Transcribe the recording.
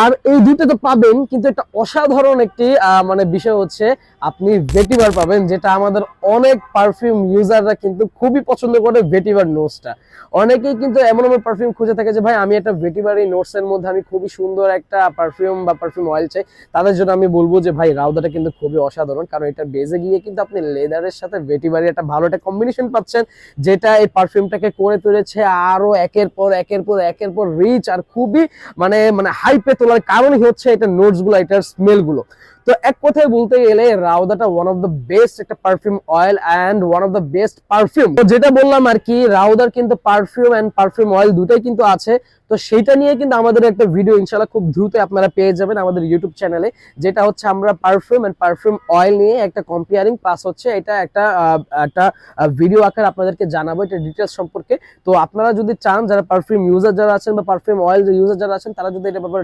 আর এই দুটো তো পাবেন, কিন্তু একটা অসাধারণ একটি মানে বিষয় হচ্ছে আপনি ভেটিভার পাবেন, যেটা আমাদের অনেক পারফিউম ইউজাররা কিন্তু খুবই পছন্দ করে ভেটিভার নোটসটা অনেকেই কিন্তু এমন এমন পারফিউম খুঁজে থাকে যে, ভাই, আমি একটা ভেটিভার এই নোটস এর মধ্যে আমি খুবই সুন্দর একটা পারফিউম বা পারফিউম অয়েল চাই। তাদের জন্য আমি বলব যে, ভাই, রাউদাটা কিন্তু খুবই অসাধারণ, কারণ এটা বেজে গিয়ে কিন্তু আপনি লেদারের সাথে ভেটিভারি একটা ভালো একটা কম্বিনেশন পাচ্ছেন, যেটা এই পারফিউমটাকে করে তুলেছে আরও একের পর একের পর একের পর রিচ আর খুবই মানে মানে হাইপে তোলার কারণই হচ্ছে এটা নোটসগুলো এটার স্মেলগুলো। তো এক কথায় বলতে গেলে রাউদাটা ওয়ান অফ দ্য বেস্ট একটা perfume oil and one of the best perfume তো যেটা বললাম আর কি, রাউদার কিন্তু পারফিউম অ্যান্ড পারফিউম অয়েল দুটাই কিন্তু আছে। তো সেইটা নিয়ে কিন্তু আমাদের একটা ভিডিও ইনশাল্লাহ খুব দ্রুত আপনারা পেয়ে যাবেন আমাদের ইউটিউব চ্যানেলে যেটা হচ্ছে আমরা পারফিউম অ্যান্ড পারফিউম অয়েল নিয়ে একটা কম্পেয়ারিং প্লাস হচ্ছে এটা একটা একটা ভিডিও আকার আপনাদেরকে জানাব এটা ডিটেলস সম্পর্কে। তো আপনারা যদি চান, যারা পারফিউম ইউজার যারা আছেন বা পারফিউম অয়েল ইউজার যারা আছেন, তারা যদি এটা ব্যাপারে